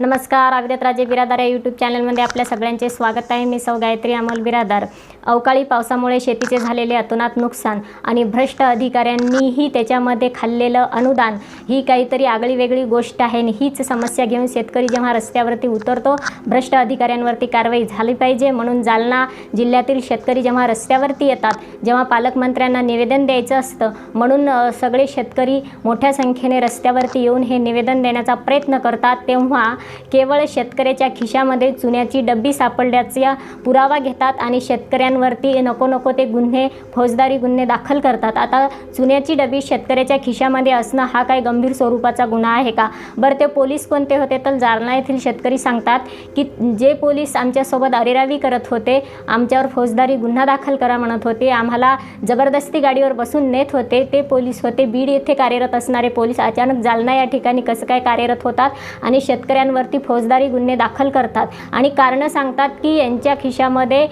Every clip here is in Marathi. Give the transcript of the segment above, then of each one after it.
नमस्कार अविरत राजे बिरादार या यूट्यूब चॅनलमध्ये आपल्या सगळ्यांचे स्वागत आहे. मी सौ गायत्री अमोल बिरादार. अवकाळी पावसामुळे शेतीचे झालेले अतोनात नुकसान आणि भ्रष्ट अधिकाऱ्यांनीही त्याच्यामध्ये खाल्लेलं अनुदान ही काहीतरी आगळी वेगळी गोष्ट आहे आणि हीच समस्या घेऊन शेतकरी जेव्हा रस्त्यावरती उतरतो भ्रष्ट अधिकाऱ्यांवरती कारवाई झाली पाहिजे. म्हणून जालना जिल्ह्यातील शेतकरी जेव्हा रस्त्यावरती येतात जेव्हा पालकमंत्र्यांना निवेदन द्यायचं असतं म्हणून सगळे शेतकरी मोठ्या संख्येने रस्त्यावरती येऊन हे निवेदन देण्याचा प्रयत्न करतात तेव्हा केवळ शेतकऱ्याच्या खिशामध्ये चुन्याची डब्बी सापडल्याचा पुरावा घेतात आणि शेतकऱ्यांवरती नको नको ते गुन्हे फौजदारी गुन्हे दाखल करतात. आता चुन्याची डबी शेतकऱ्याच्या खिशामध्ये असणं हा काय गंभीर स्वरूपाचा गुन्हा आहे का? बरं ते पोलीस कोणते होते? तर जालना येथील शेतकरी सांगतात की जे पोलीस आमच्यासोबत अरेरावी करत होते आमच्यावर फौजदारी गुन्हा दाखल करा म्हणत होते. आम्हाला जबरदस्ती गाडीवर बसून नेत होते. ते पोलीस होते. बीड येथे कार्यरत असणारे पोलीस अचानक जालना या ठिकाणी कसं काय कार्यरत होतात आणि शेतकऱ्यांवर यांच्यावरती फौजदारी गुन्हे दाखल करतात. आणि कारणं सांगतात की यांच्या खिशामध्ये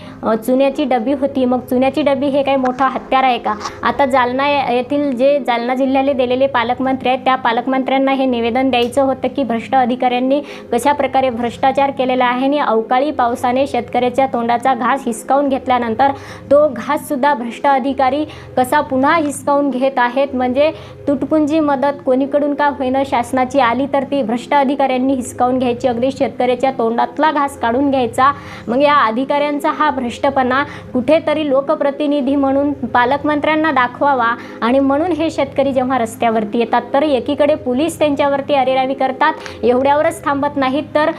चुन्याची डबी होती. मग चुन्याची डबी हे काही मोठा हत्यार आहे का? आता जालना येथील जे जालना जिल्ह्याला दिलेले पालकमंत्री आहेत त्या पालकमंत्र्यांना हे निवेदन द्यायचं होतं की भ्रष्ट अधिकाऱ्यांनी कशाप्रकारे भ्रष्टाचार केलेला आहे आणि अवकाळी पावसाने शेतकऱ्याच्या तोंडाचा घास हिसकावून घेतल्यानंतर तो घाससुद्धा भ्रष्ट अधिकारी कसा पुन्हा हिसकावून घेत आहेत? म्हणजे तुटपुंजी मदत कोणीकडून का होईना? शासनाची आली तर ती भ्रष्ट अधिकाऱ्यांनी हिसकावून घ्यायची. अगदी शेतकऱ्याच्या तोंडातला घास काढून घ्यायचा. मग या अधिकाऱ्यांचा हा भ्रष्टपणा कुठेतरी लोकप्रतिनिधी म्हणून पालकमंत्र्यांना दाखवावा. आणि म्हणून हे शेतकरी जेव्हा रस्त्यावरती येतात तर एकीकडे पोलीस त्यांच्यावरती अरेरावी करतात एवढ्यावरच थांबत नाहीत. तर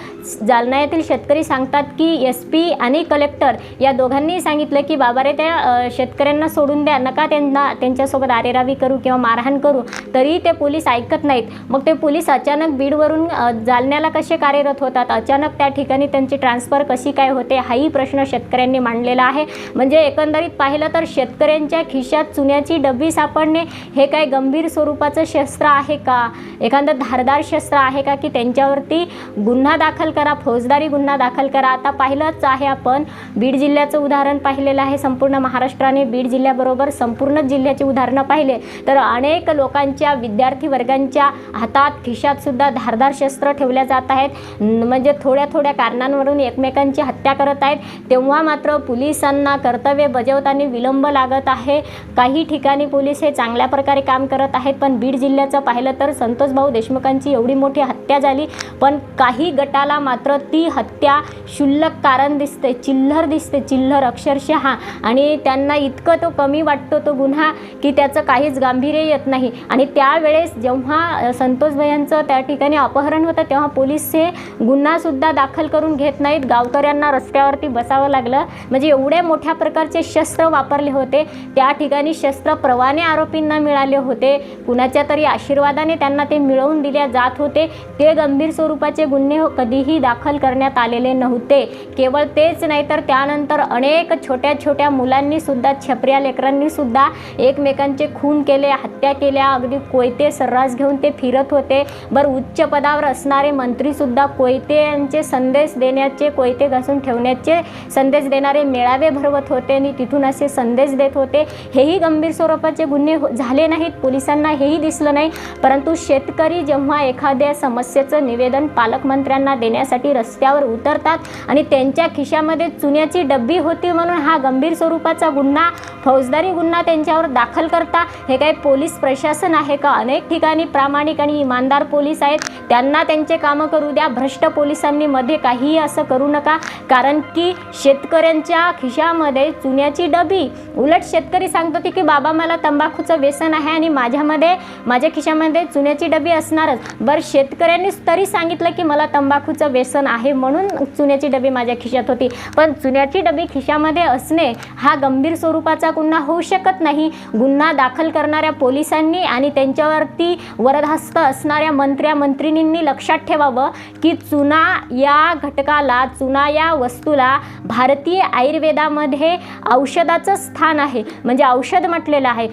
जालना येथील शेतकरी सांगतात की एस पी आणि कलेक्टर या दोघांनी सांगितलं की बाबा रे त्या शेतकऱ्यांना सोडून द्या. नका त्यांना त्यांच्यासोबत अरेरावी करू किंवा मारहाण करू. तरी ते पोलीस ऐकत नाहीत. मग ते पोलीस अचानक बीडवरून जालन्याला कसे कार्यरत होतात. अचानक त्या ठिकाणी त्यांची ट्रान्सफर कशी काय होते हाही प्रश्न शेतकऱ्यांनी मांडलेला आहे. म्हणजे एकंदरीत पाहिलं तर शेतकऱ्यांच्या खिशात चुन्याची डबी सापडणे हे काय गंभीर स्वरूपाचं शस्त्र आहे का? एखादं धारदार शस्त्र आहे का की त्यांच्यावरती गुन्हा दाखल करा फौजदारी गुन्हा दाखल करा? आता पाहिलंच आहे आपण. बीड जिल्ह्याचं उदाहरण पाहिलेलं आहे संपूर्ण महाराष्ट्राने. बीड जिल्ह्याबरोबर संपूर्ण जिल्ह्याची उदाहरणं पाहिले तर अनेक लोकांच्या विद्यार्थी वर्गांच्या हातात खिशात सुद्धा धारदार शस्त्र ठेवल्या जात आहेत. म्हणजे थोड्या थोड्या कारणांवरून एकमेकांची हत्या करत आहेत. तेव्हा मात्र पोलिसांना कर्तव्य बजावताना विलंब लागत आहे. काही ठिकाणी पोलीस हे चांगल्या प्रकारे काम करत आहेत पण बीड जिल्ह्याचं पाहिलं तर संतोष भाऊ देशमुखांची एवढी मोठी हत्या झाली. पण काही गटाला मात्र ती हत्या क्षुल्लक कारण दिसते चिल्लर दिसते चिल्लर अक्षरशः. आणि त्यांना इतकं तो कमी वाटतो तो गुन्हा की त्याचं काहीच गांभीर्य येत नाही. आणि त्यावेळेस जेव्हा संतोष भयांचं त्या ठिकाणी अपहरण होतं तेव्हा पोलीस हे गुन्हासुद्धा दाखल करून घेत नाहीत. गावकऱ्यांना रस्त्यावरती बसावं लागलं. म्हणजे एवढे मोठ्या प्रकारचे शस्त्र वापरले होते. त्या ठिकाणी शस्त्र प्रवाने आरोपींना मिळाले होते. कुणाच्या तरी आशीर्वादाने त्यांना ते मिळवून दिल्या जात होते. ते गंभीर स्वरूपाचे गुन्हे हो- कधीही दाखल करण्यात आलेले नव्हते. केवळ तेच नाही तर त्यानंतर अनेक छोट्या छोट्या मुलांनी सुद्धा छपऱ्या लेकरांनी सुद्धा एकमेकांचे खून केले हत्या केल्या. अगदी कोयते सर्रास घेऊन ते फिरत होते. बरं उच्च पदावर असणारे मंत्री मंत्रीसुद्धा कोयत्यांचे संदेश देण्याचे कोयते घासून ठेवण्याचे संदेश देणारे मेळावे भरवत होते आणि तिथून असे संदेश देत होते. हेही गंभीर स्वरूपाचे गुन्हे हो- झाले नाहीत. पोलिसांना हेही दिसलं नाही. परंतु शेतकरी जेव्हा एखाद्या समस्येचं निवेदन पालकमंत्र्यांना देण्यासाठी रस्त्यावर उतरतात आणि त्यांच्या खिशामध्ये चुन्याची डब्बी होती म्हणून हा गंभीर स्वरूपाचा गुन्हा फौजदारी गुन्हा त्यांच्यावर दाखल करता हे काही पोलीस प्रशासन आहे का? अनेक ठिकाणी प्रामाणिक आणि इमानदार पोलीस आहेत. त्यांना त्यांचे कामं करू द्या. भ्रष्ट पोलिसांनी मध्ये काहीही असं करू नका. कारण की शेतकऱ्यांच्या खिशामध्ये चुन्याची डबी. उलट शेतकरी सांगतो की बाबा मला तंबाखूचं व्यसन आहे आणि माझ्यामध्ये माझ्या खिशामध्ये चुन्याची डबी असणारच. बरं शेतकऱ्यांनी तरी सांगितलं की मला तंबाखूचं व्यसन आहे म्हणून चुन्याची डबी माझ्या खिशात होती. पण चुन्याची डबी खिशामध्ये असणे हा गंभीर स्वरूपाचा पुन्हा होऊ शकत नाही. गुन्हा दाखल करणाऱ्या पोलिसांनी आणि त्यांच्यावरती वरदहस्त असणाऱ्या मंत्र्या मंत्रिणींनी लक्षात ठेवावं की चुना या घटकाला चुना या वस्तूला भारतीय आयुर्वेदामध्ये औषधाचं स्थान आहे. म्हणजे औषध म्हटलेलं आहे.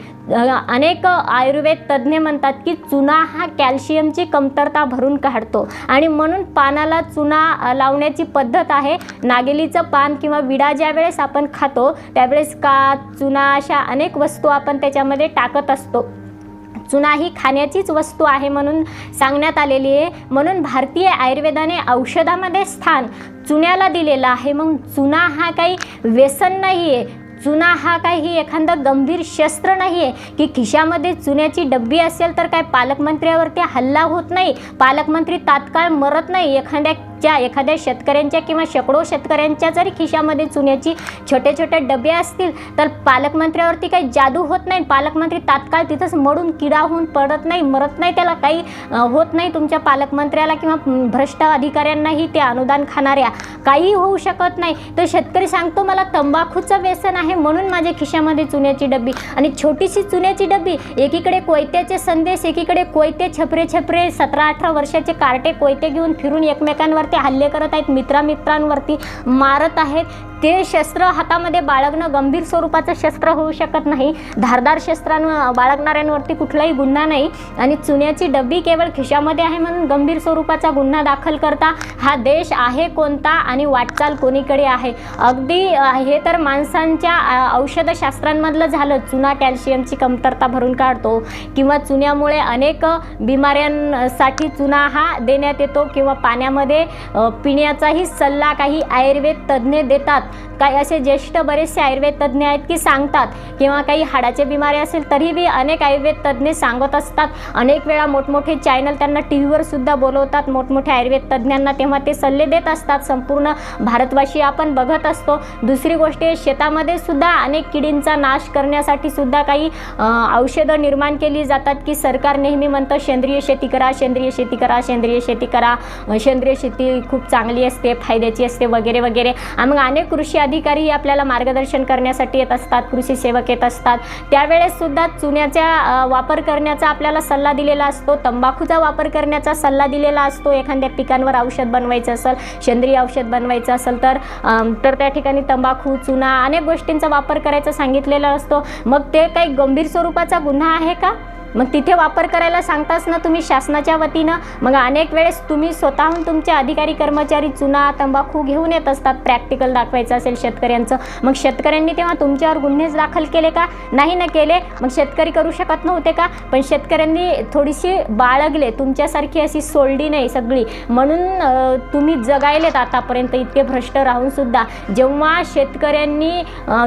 अनेक आयुर्वेद तज्ज्ञ म्हणतात की चुना हा कॅल्शियमची कमतरता भरून काढतो. आणि म्हणून पानाला चुना लावण्याची पद्धत आहे. नागेलीचं पान किंवा विडा ज्यावेळेस आपण खातो त्यावेळेस का चुना अशा अनेक वस्तू आपण त्याच्यामध्ये टाकत असतो. चुना ही खाण्याचीच वस्तू आहे म्हणून सांगण्यात आलेली आहे. म्हणून भारतीय आयुर्वेदाने औषधामध्ये स्थान चुन्याला दिलेलं आहे. मग चुना हा काही व्यसन नाही आहे चुना हा काही एखादं गंभीर शस्त्र नाही आहे की खिशामध्ये चुन्याची डब्बी असेल तर काय पालकमंत्र्यावरती हल्ला होत नाही? पालकमंत्री तात्काळ मरत नाही. एखाद्या च्या एखाद्या शेतकऱ्यांच्या किंवा शेकडो शेतकऱ्यांच्या जरी खिशामध्ये चुन्याची छोटे छोटे डबे असतील तर पालकमंत्र्यावरती काही जादू होत नाही. पालकमंत्री तात्काळ तिथंच मडून किडा होऊन पडत नाही मरत नाही. त्याला काही होत नाही. तुमच्या पालकमंत्र्याला किंवा भ्रष्ट अधिकाऱ्यांनाही ते अनुदान खाणाऱ्या काहीही होऊ शकत नाही. तर शेतकरी सांगतो मला तंबाखूचं व्यसन आहे म्हणून माझ्या खिशामध्ये चुन्याची डब्बी आणि छोटीशी चुन्याची डब्बी एकीकडे कोयत्याचे संदेश एकीकडे कोयते छपरे छपरे सतरा अठरा वर्षाचे कार्टे कोयते घेऊन फिरून एकमेकांवर ते हल्ले करत आहेत मित्रामित्रांवरती मारत आहेत. ते शस्त्र हातामध्ये बाळगणं गंभीर स्वरूपाचं शस्त्र होऊ शकत नाही. धारदार शस्त्रांवर बाळगणाऱ्यांवरती कुठलाही गुन्हा नाही. आणि चुन्याची डब्बी केवळ खिशामध्ये आहे म्हणून गंभीर स्वरूपाचा गुन्हा दाखल करता हा देश आहे कोणता आणि वाटचाल कोणीकडे आहे? अगदी हे तर माणसांच्या औषधशास्त्रांमधलं झालं. चुना कॅल्शियमची कमतरता भरून काढतो किंवा चुन्यामुळे अनेक बिमाऱ्यांसाठी चुना हा देण्यात येतो किंवा पाण्यामध्ये पिण्याचाही सल्ला काही आयुर्वेद तज्ज्ञ देतात. काही असे ज्येष्ठ बरेचसे आयुर्वेद तज्ज्ञ आहेत की सांगतात किंवा काही हाडाचे बिमारी असेल तरीही अनेक आयुर्वेद तज्ज्ञ सांगत असतात. अनेक वेळा मोठमोठे चॅनल त्यांना टी व्हीवर सुद्धा बोलवतात. मोठमोठ्या आयुर्वेद तज्ज्ञांना तेव्हा ते सल्ले देत असतात. संपूर्ण भारतवासी आपण बघत असतो. दुसरी गोष्ट आहे, शेतामध्ये सुद्धा अनेक किडींचा नाश करण्यासाठी सुद्धा काही औषधं निर्माण केली जातात की सरकार नेहमी म्हणतं सेंद्रिय शेती करा सेंद्रिय शेती करा सेंद्रिय शेती करा सेंद्रिय शेती खूप चांगली असते फायद्याची असते वगैरे वगैरे. मग अनेक कृषी अधिकारीही आपल्याला मार्गदर्शन करण्यासाठी येत असतात कृषी सेवक येत असतात. त्यावेळेससुद्धा चुन्याचा वापर करण्याचा आपल्याला सल्ला दिलेला असतो तंबाखूचा वापर करण्याचा सल्ला दिलेला असतो एखाद्या पिकांवर औषध बनवायचं असेल सेंद्रिय औषध बनवायचं असेल तर तर त्या ठिकाणी तंबाखू चुना अनेक गोष्टींचा वापर करायचा सांगितलेला असतो. मग ते काही गंभीर स्वरूपाचा गुन्हा आहे का? मग तिथे वापर करायला सांगताच ना तुम्ही शासनाच्या वतीनं. मग अनेक वेळेस तुम्ही स्वतःहून तुमचे अधिकारी कर्मचारी चुना तंबाखू घेऊन येत असतात. प्रॅक्टिकल दाखवायचं असेल शेतकऱ्यांचं. मग शेतकऱ्यांनी तेव्हा तुमच्यावर गुन्हेच दाखल केले का? नाही ना केले. मग शेतकरी करू शकत नव्हते का? पण शेतकऱ्यांनी थोडीशी बाळगले. तुमच्यासारखी अशी सोडली नाही सगळी. म्हणून तुम्ही जगायलेत आतापर्यंत. इतके भ्रष्ट राहून सुद्धा. जेव्हा शेतकऱ्यांनी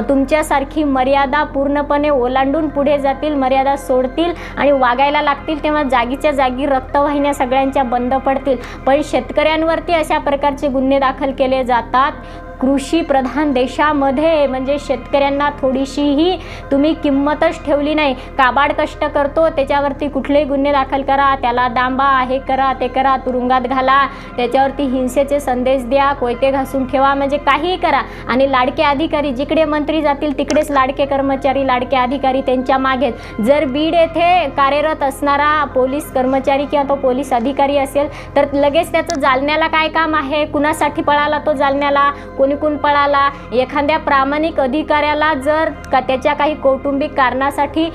तुमच्यासारखी मर्यादा पूर्णपणे ओलांडून पुढे जातील मर्यादा सोडतील आणि वागायला लागतील तेव्हा जागीच्या जागी रक्तवाहिन्या सगळ्यांच्या बंद पडतील. पण शेतकऱ्यांवरती अशा प्रकारचे गुन्हे दाखल केले जातात. कृषी प्रधान देशामध्ये म्हणजे शेतकऱ्यांना थोडीशीही तुम्ही किंमतच ठेवली नाही. काबाड कष्ट करतो त्याच्यावरती कुठलेही गुन्हे दाखल करा त्याला दांबा हे करा ते करा तुरुंगात घाला त्याच्यावरती हिंसेचे संदेश द्या कोयते घासून ठेवा म्हणजे काहीही करा. आणि लाडके अधिकारी जिकडे मंत्री जातील तिकडेच लाडके कर्मचारी लाडके अधिकारी त्यांच्या मागेत जर बीड येथे कार्यरत असणारा पोलीस कर्मचारी किंवा तो पोलीस अधिकारी असेल तर लगेच त्याचं जालन्याला काय काम आहे? कुणासाठी पळाला तो जालन्याला? कोणीकून पळाला? एखाद्या प्रामाणिक अधिकाऱ्याला जर का त्याच्या काही कौटुंबिक कारणासाठी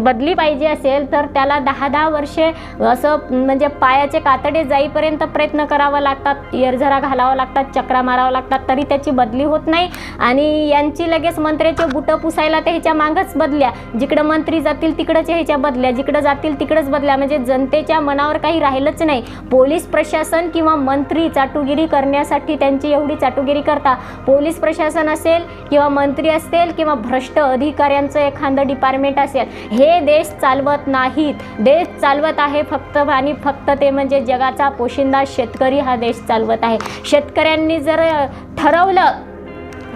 बदली पाहिजे असेल तर त्याला दहा दहा वर्षे असं म्हणजे पायाचे कातडे जाईपर्यंत प्रयत्न करावा लागतात. येरझरा घालावं लागतात चक्रा मारावं लागतात तरी त्याची बदली होत नाही. आणि यांची लगेच मंत्र्याचे बुटं पुसायला ते ह्याच्या मागच बदल्या. जिकडं मंत्री जातील तिकडंच ह्याच्या बदल्या. जिकडं जातील तिकडंच बदल्या. म्हणजे जनतेच्या मनावर काही राहिलंच नाही. पोलीस प्रशासन किंवा मंत्री चाटुगिरी करण्यासाठी त्यांची एवढी चाटुगिरी करतात. पोलीस प्रशासन असेल किंवा मंत्री असेल किंवा भ्रष्ट अधिकाऱ्यांचं एखादं डिपार्टमेंट असेल हे देश चालवत नाहीत. देश चालवत आहे फक्त आणि फक्त ते म्हणजे जगाचा पोशिंदा शेतकरी हा देश चालवत आहे. शेतकऱ्यांनी जर ठरवलं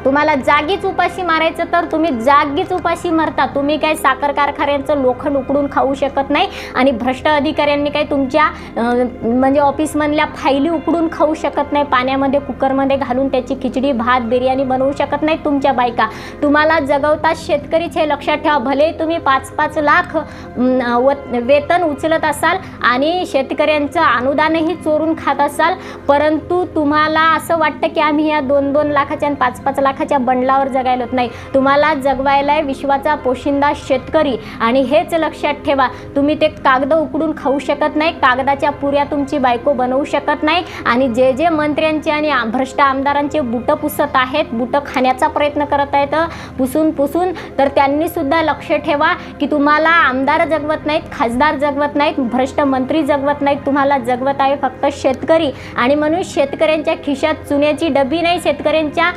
तुम्हाला जागीच उपाशी मारायचं तर तुम्ही जागीच उपाशी मरता. तुम्ही काय साखर कारखान्यांचं लोखंड उकडून खाऊ शकत नाही आणि भ्रष्ट अधिकाऱ्यांनी काही तुमच्या म्हणजे ऑफिसमधल्या फायली उकडून खाऊ शकत नाही पाण्यामध्ये कुकरमध्ये घालून त्याची खिचडी भात बिर्याणी बनवू शकत नाही तुमच्या बायका. तुम्हाला जगवता शेतकरीच हे लक्षात ठेवा. भले तुम्ही पाच पाच लाख व- वेतन उचलत असाल आणि शेतकऱ्यांचं अनुदानही चोरून खात असाल परंतु तुम्हाला असं वाटतं की आम्ही या दोन दोन लाखाच्या आणि पाच पाच लाख लाखाच्या बंडलावर जगायला होत नाही. तुम्हाला जगवायला आहे विश्वाचा पोशिंदा शेतकरी. आणि हेच लक्षात ठेवा तुम्ही ते कागद उकडून खाऊ शकत नाही कागदाच्या पुऱ्या तुमची बायको बनवू शकत नाही. आणि जे जे मंत्र्यांचे आणि भ्रष्ट आमदारांचे बुटं पुसत आहेत बुटं खाण्याचा प्रयत्न करत आहेत पुसून पुसून तर त्यांनी सुद्धा लक्ष ठेवा की तुम्हाला आमदार जगवत नाहीत खासदार जगवत नाहीत भ्रष्ट मंत्री जगवत नाहीत तुम्हाला जगवत आहे फक्त शेतकरी. आणि म्हणून शेतकऱ्यांच्या खिशात चुन्याची डबी नाही शेतकऱ्यांच्या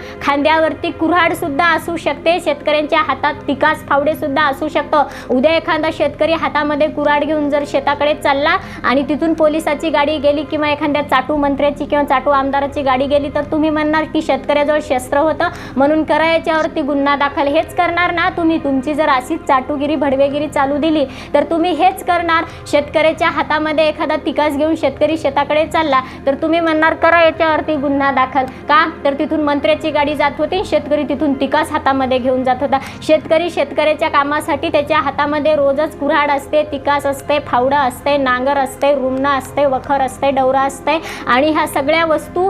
खांद्यावरती कुऱ्हाड सुद्धा असू शकते. शेतकऱ्यांच्या हातात तिकास फावडे सुद्धा असू शकतं. उद्या एखादा शेतकरी हातामध्ये कुऱ्हाड घेऊन जर शेताकडे चालला आणि तिथून पोलिसाची गाडी गेली किंवा एखाद्या चाटू मंत्र्याची किंवा चाटू आमदाराची गाडी गेली तर तुम्ही म्हणणार की शेतकऱ्याजवळ शस्त्र होतं. म्हणून करा याच्यावरती गुन्हा दाखल हेच करणार ना? तुम्ही तुमची जर अशीच चाटूगिरी भडवेगिरी चालू दिली तर तुम्ही हेच करणार. शेतकऱ्याच्या हातामध्ये एखादा तिकास घेऊन शेतकरी शेताकडे चालला तर तुम्ही म्हणणार करा याच्यावरती गुन्हा दाखल. का? तर तिथून मंत्र्याची गाडी जात होती. शेतकरी तिथून तिकास हातामध्ये घेऊन जात होता. शेतकरी शेतकऱ्याच्या कामासाठी त्याच्या हातामध्ये रोजच कुऱ्हाड असते तिकास असते फावडं असते नांगर असते रुमणं असते वखर असते डवरा असते. आणि ह्या सगळ्या वस्तू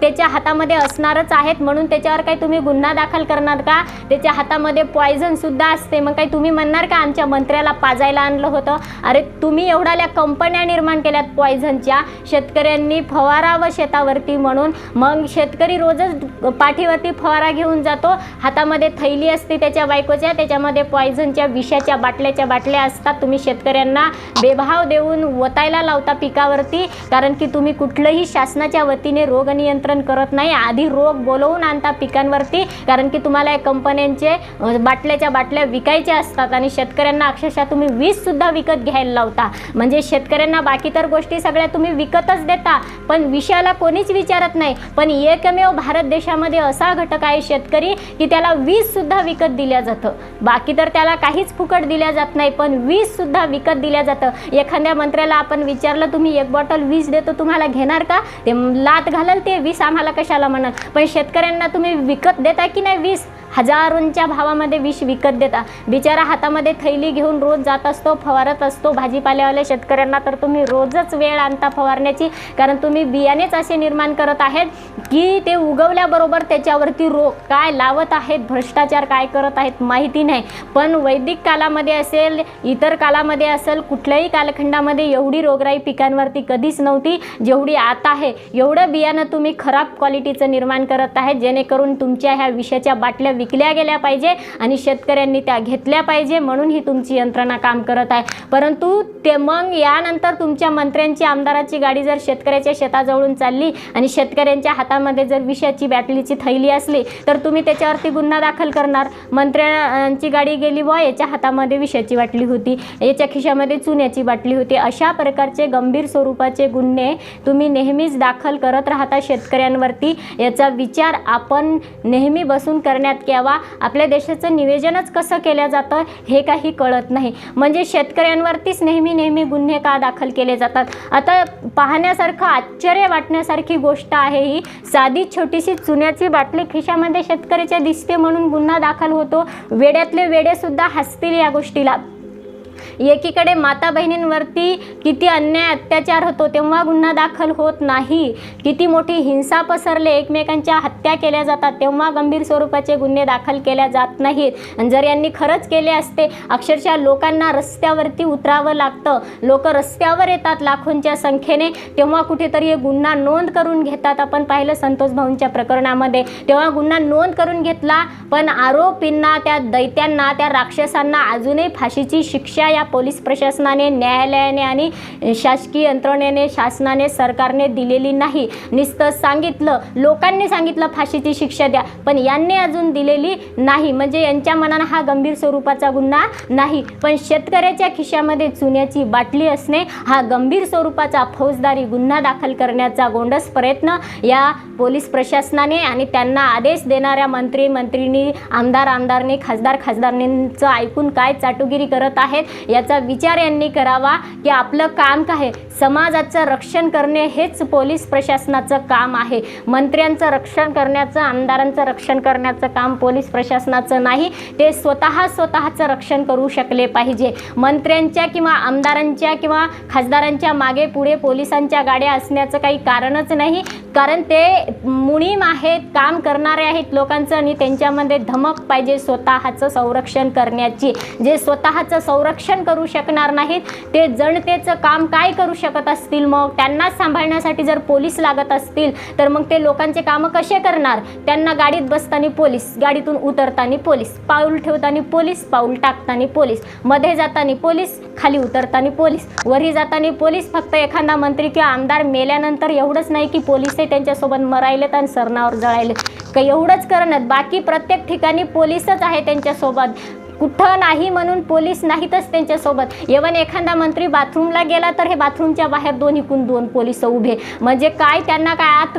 त्याच्या हातामध्ये असणारच आहेत. म्हणून त्याच्यावर काही तुम्ही गुन्हा दाखल करणार का? त्याच्या हातामध्ये पॉयझनसुद्धा असते. मग काही तुम्ही म्हणणार का आमच्या मंत्र्याला पाजायला आणलं होतं? अरे तुम्ही एवढ्या कंपन्या निर्माण केल्यात पॉयझनच्या शेतकऱ्यांनी फवारावं शेतावरती म्हणून. मग शेतकरी रोजच पाठीवर वरती फवारा घेऊन जातो. हातामध्ये थैली असते त्याच्या बायकोच्या त्याच्यामध्ये पॉयझनच्या विषाच्या बाटल्याच्या बाटल्या असतात. तुम्ही शेतकऱ्यांना बेभाव देऊन वतायला लावता पिकावरती कारण की तुम्ही कुठलंही शासनाच्या वतीने रोग नियंत्रण करत नाही. आधी रोग बोलवून आणता पिकांवरती कारण की तुम्हाला या कंपन्यांचे बाटल्याच्या बाटल्या विकायच्या असतात आणि शेतकऱ्यांना अक्षरशः तुम्ही वीज सुद्धा विकत घ्यायला लावता. म्हणजे शेतकऱ्यांना बाकी तर गोष्टी सगळ्या तुम्ही विकतच देता पण विषयाला कोणीच विचारत नाही. पण एकमेव भारत देशामध्ये असा घटक आहे शेतकरी की त्याला वीज सुद्धा विकत दिल्या जातं. बाकी तर त्याला काहीच फुकट दिल्या जात नाही पण वीज सुद्धा विकत दिल्या जातं. एखाद्या मंत्र्याला आपण विचारलं तुम्ही एक बॉटल वीज देतो तुम्हाला घेणार का? ते लात घालाल ते वीज आम्हाला कशाला म्हणाल? पण शेतकऱ्यांना तुम्ही विकत देता की नाही वीस? हजारोंच्या भावामध्ये विष विकत देता. बिचारा हातामध्ये थैली घेऊन रोज जात असतो फवारत असतो. भाजीपाल्यावाल्या शेतकऱ्यांना तर तुम्ही रोजच वेळ आणता फवारण्याची. कारण तुम्ही बियाणेच असे निर्माण करत आहेत की ते उगवल्याबरोबर त्याच्यावरती रोग काय लावत आहेत भ्रष्टाचार काय करत आहेत माहिती नाही. पण वैदिक कालामध्ये असेल इतर कालामध्ये असेल कुठल्याही कालखंडामध्ये एवढी रोगराई पिकांवरती कधीच नव्हती जेवढी आता आहे. एवढं बियाणं तुम्ही खराब क्वालिटीचं निर्माण करत आहेत जेणेकरून तुमच्या ह्या विषयाच्या बाटल्या विकल्या गेल्या पाहिजे आणि शेतकऱ्यांनी त्या घेतल्या पाहिजे म्हणून ही तुमची यंत्रणा काम करत आहे. परंतु ते मग यानंतर तुमच्या मंत्र्यांची आमदाराची गाडी जर शेतकऱ्याच्या शेताजवळून चालली आणि शेतकऱ्यांच्या हातामध्ये जर विषयाची बॅटलीची थैली असली तर तुम्ही त्याच्यावरती गुन्हा दाखल करणार. मंत्र्यांची गाडी गेली व याच्या हातामध्ये विषयाची बाटली होती याच्या खिशामध्ये चुन्याची बाटली होती. अशा प्रकारचे गंभीर स्वरूपाचे गुन्हे तुम्ही नेहमीच दाखल करत राहता शेतकऱ्यांवरती. याचा विचार आपण नेहमी बसून करण्यात यावा आपल्या देशाचं निवेदनच कसं केलं जातं हे काही कळत नाही. म्हणजे शेतकऱ्यांवरतीच नेहमी नेहमी गुन्हे का दाखल केले जातात? आता पाहण्यासारखं आश्चर्य वाटण्यासारखी गोष्ट आहे ही. साधी छोटीशी चुन्याची बाटली खिशामध्ये शेतकऱ्याच्या दिसते म्हणून गुन्हा दाखल होतो. वेड्यातले वेडेसुद्धा हसतील या गोष्टीला. एकीकडे माता बहिणींवरती किती अन्याय अत्याचार होतो तेव्हा गुन्हा दाखल होत नाही. किती मोठी हिंसा पसरले एकमेकांच्या हत्या केल्या जातात तेव्हा गंभीर स्वरूपाचे गुन्हे दाखल केल्या जात नाहीत. आणि जर यांनी खरंच केले असते अक्षरशः लोकांना रस्त्यावरती उतरावं लागतं. लोक रस्त्यावर येतात लाखोंच्या संख्येने तेव्हा कुठेतरी हे गुन्हा नोंद करून घेतात. आपण पाहिलं संतोष भाऊंच्या प्रकरणामध्ये. तेव्हा गुन्हा नोंद करून घेतला पण आरोपींना त्या दैत्यांना त्या राक्षसांना अजूनही फाशीची शिक्षा या पोलीस प्रशासनाने न्यायालयाने आणि शासकीय यंत्रणेने शासनाने सरकारने दिलेली नाही. नुसतं सांगितलं लोकांनी सांगितलं फाशीची शिक्षा द्या पण यांनी अजून दिलेली नाही. म्हणजे यांच्या मनानं हा गंभीर स्वरूपाचा गुन्हा नाही. पण शेतकऱ्याच्या खिशामध्ये चुन्याची बाटली असणे हा गंभीर स्वरूपाचा फौजदारी गुन्हा दाखल करण्याचा गोंडस प्रयत्न या पोलीस प्रशासनाने आणि त्यांना आदेश देणाऱ्या मंत्री मंत्रिनी आमदार आमदारने खासदार खासदारांचं ऐकून काय चाटुगिरी करत आहेत याचा विचार यांनी करावा की आपलं काम काय आहे? समाजाचं रक्षण करणे हेच पोलीस प्रशासनाचं काम आहे. मंत्र्यांचं रक्षण करण्याचं आमदारांचं रक्षण करण्याचं काम पोलीस प्रशासनाचं नाही. ते स्वतः स्वतःचं रक्षण करू शकले पाहिजे. मंत्र्यांच्या किंवा आमदारांच्या किंवा खासदारांच्या मागे पुढे पोलिसांच्या गाड्या असण्याचं काही कारणच नाही. कारण ते मुनीम आहेत काम करणारे आहेत लोकांचं आणि त्यांच्यामध्ये धमक पाहिजे स्वतःचं संरक्षण करण्याची. जे स्वतःचं संरक्षण करू शकणार नाहीत. ते जनतेचं काम काय करू शकत असतील मग? त्यांना सांभाळण्यासाठी जर पोलीस लागत असतील तर मग ते लोकांचे कामं कसे करणार? त्यांना गाडीत बसताना पोलीस गाडीतून उतरताना पोलीस पाऊल ठेवताना पोलीस पाऊल टाकताना पोलीसमध्ये जाताना पोलीस खाली उतरताना पोलीस वरी जाताना पोलीस फक्त एखादा मंत्री किंवा आमदार मेल्यानंतर एवढंच नाही की पोलीसही त्यांच्यासोबत मरायलेत आणि सरणावर जळायलेत. का एवढंच करणार बाकी प्रत्येक ठिकाणी पोलीसच आहे त्यांच्यासोबत. कुठं नाही म्हणून पोलीस नाहीतच त्यांच्यासोबत. इवन एखादा मंत्री बाथरूमला गेला तर हे बाथरूमच्या बाहेर दोन इकून दोन पोलीस उभे. म्हणजे काय त्यांना काय आत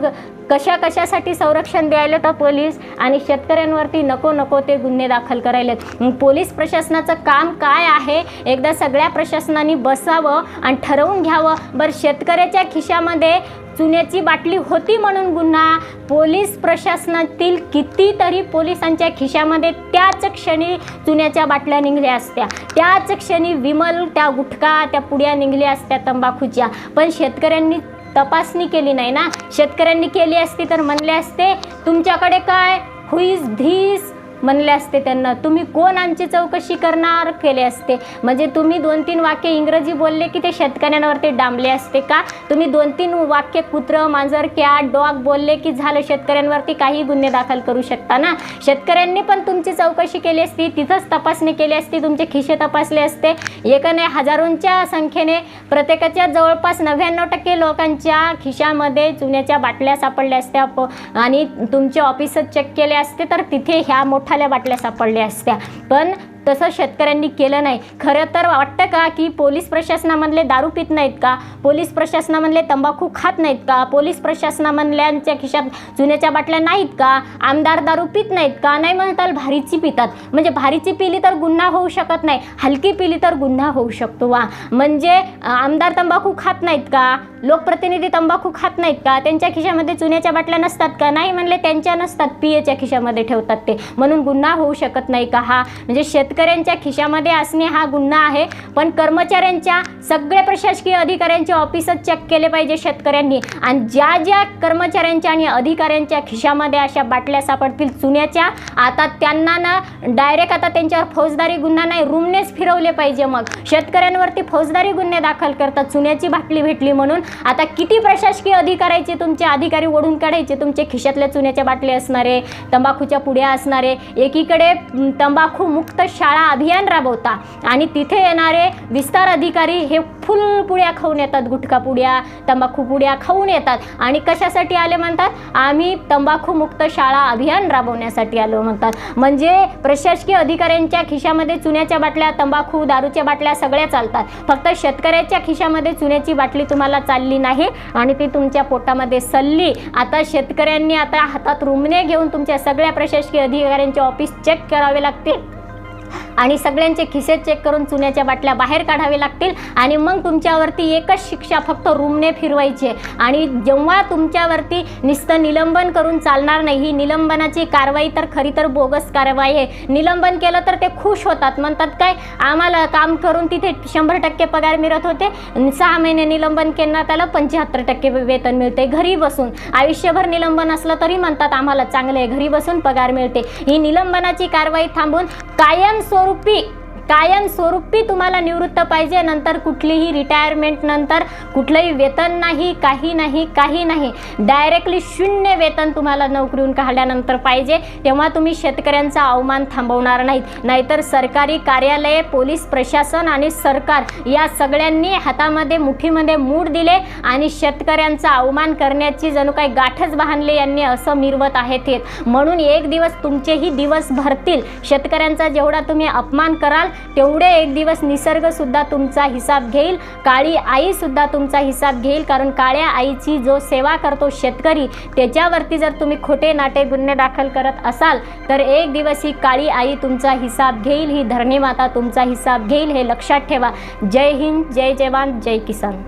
कशा कशासाठी संरक्षण द्यायला तर पोलीस आणि शेतकऱ्यांवरती नको नको ते गुन्हे दाखल करायलेत. पोलीस प्रशासनाचं काम काय आहे? एकदा सगळ्या प्रशासनाने बसावं आणि ठरवून घ्यावं. बरं शेतकऱ्याच्या खिशामध्ये चुन्याची बाटली होती म्हणून गुन्हा. पोलीस प्रशासनातील कितीतरी पोलिसांच्या खिशामध्ये त्याच क्षणी चुन्याच्या बाटल्या निघल्या असत्या. त्याच क्षणी विमल त्या गुटखा त्या पुड्या निघल्या असत्या तंबाखूच्या. पण शेतकऱ्यांनी तपासणी केली नाही ना? शेतकऱ्यांनी केली असती तर म्हणले असते तुमच्याकडे काय? हुईज धीस म्हणले असते त्यांना तुम्ही कोण आमची चौकशी करणार? केले असते. म्हणजे तुम्ही दोन तीन वाक्य इंग्रजी बोलले की ते शेतकऱ्यांवरती डांबले असते का? तुम्ही दोन तीन वाक्य कुत्रं मांजर कॅट डॉग बोलले की झालं शेतकऱ्यांवरती काही गुन्हे दाखल करू शकता ना? शेतकऱ्यांनी पण तुमची चौकशी केली असती तिथंच तपासणी केली असती तुमचे खिशे तपासले असते. एकाने हजारोंच्या संख्येने प्रत्येकाच्या जवळपास नव्याण्णव टक्के लोकांच्या खिशामध्ये चुन्याच्या बाटल्या सापडल्या असत्या. प आणि तुमचे ऑफिसच चेक केले असते तर तिथे ह्या मोठ्या थाल्या बाटल्या सापडल्या असत्या. पण तसं शेतकऱ्यांनी केलं नाही. खरं तर वाटतं का की पोलीस प्रशासनामधले दारू पित नाहीत का? पोलीस प्रशासनामधले तंबाखू खात नाहीत का? पोलीस प्रशासनामधल्यांच्या खिशात जुन्याच्या बाटल्या नाहीत का? आमदार दारू पित नाहीत का? नाही म्हणताल भारीची पितात. म्हणजे भारीची पिली तर गुन्हा होऊ शकत नाही. हलकी पिली तर गुन्हा होऊ शकतो. वा. म्हणजे आमदार तंबाखू खात नाहीत का? लोकप्रतिनिधी तंबाखू खात नाहीत का? त्यांच्या खिशामध्ये चुन्याच्या बाटल्या नसतात का? नाही म्हणले त्यांच्या नसतात. पियेच्या खिशामध्ये ठेवतात ते. म्हणून गुन्हा होऊ शकत नाही का हा? म्हणजे शेतकऱ्यांच्या खिशामध्ये असणे हा गुन्हा आहे. पण कर्मचाऱ्यांच्या सगळे प्रशासकीय अधिकाऱ्यांचे ऑफिसच चेक केले पाहिजे शेतकऱ्यांनी. आणि ज्या ज्या कर्मचाऱ्यांच्या आणि अधिकाऱ्यांच्या खिशामध्ये अशा बाटल्या सापडतील चुन्याच्या आता त्यांना ना डायरेक्ट आता त्यांच्यावर फौजदारी गुन्हा नाही रूमनेच फिरवले पाहिजे मग. शेतकऱ्यांवरती फौजदारी गुन्हे दाखल करतात चुन्याची बाटली भेटली म्हणून. आता किती प्रशासकीय अधिकाऱ्याचे तुमचे अधिकारी ओढून काढायचे? तुमचे खिशातल्या चुन्याच्या बाटल्या असणारे तंबाखूच्या पुड्या असणारे एकीकडे तंबाखू मुक्त शाळा अभियान राबवता. आणि तिथे येणारे विस्तार अधिकारी हे फुल पुड्या खाऊन येतात गुटखा पुड्या तंबाखू पुड्या खाऊन येतात. आणि कशासाठी आले म्हणतात? आम्ही तंबाखू मुक्त शाळा अभियान राबवण्यासाठी आलो म्हणतात. म्हणजे प्रशासकीय अधिकाऱ्यांच्या खिशामध्ये चुन्याच्या बाटल्या तंबाखू दारूच्या बाटल्या सगळ्या चालतात. फक्त शेतकऱ्याच्या खिशामध्ये चुन्याची बाटली तुम्हाला चालली नाही आणि ती तुमच्या पोटामध्ये सल्ली. आता शेतकऱ्यांनी आता हातात रुमणे घेऊन तुमच्या सगळ्या प्रशासकीय अधिकाऱ्यांचे ऑफिस चेक करावे लागतील. आणि सगळ्यांचे खिसे चेक करून चुन्याच्या बाटल्या बाहेर काढावे लागतील आणि मग तुमच्यावरती एकच शिक्षा फक्त रूमने फिरवायची आणि जेव्हा तुमच्यावरती नुसतं निलंबन करून चालणार नाही ही निलंबनाची कारवाई तर खरी तर बोगस कारवाई आहे. निलंबन केलं तर ते खुश होतात. म्हणतात काय आम्हाला काम करून तिथे शंभर टक्के पगार मिळत होते. सहा महिने निलंबन केलं त्याला पंच्याहत्तर टक्के वेतन मिळते घरी बसून. आयुष्यभर निलंबन असलं तरी म्हणतात आम्हाला चांगलं आहे घरी बसून पगार मिळते. ही निलंबनाची कारवाई थांबून कायम कायमस्वरूपी कायमस्वरूपी तुम्हाला निवृत्त पाहिजे. नंतर कुठलीही रिटायरमेंट नंतर कुठलंही वेतन नाही काही नाही काही नाही. डायरेक्टली शून्य वेतन तुम्हाला नोकरीहून काढल्यानंतर पाहिजे. तेव्हा तुम्ही शेतकऱ्यांचा अवमान थांबवणार नाहीत. नाहीतर सरकारी कार्यालये पोलीस प्रशासन आणि सरकार या सगळ्यांनी हातामध्ये मुठीमध्ये मूड दिले आणि शेतकऱ्यांचा अवमान करण्याची जणू काही गाठच बांधले यांनी असं मिरवत आहेत हे. म्हणून एक दिवस तुमचेही दिवस भरतील. शेतकऱ्यांचा जेवढा तुम्ही अपमान कराल तेवढे एक दिवस निसर्गसुद्धा तुमचा हिसाब घेईल काळी आईसुद्धा तुमचा हिसाब घेईल कारण काळ्या आईची जो सेवा करतो शेतकरी त्याच्यावरती जर तुम्ही खोटे नाटे गुन्हे दाखल करत असाल तर एक दिवस ही काळी आई तुमचा हिसाब घेईल ही धरणी माता तुमचा हिसाब घेईल हे लक्षात ठेवा. जय हिंद जय जवान जय किसान.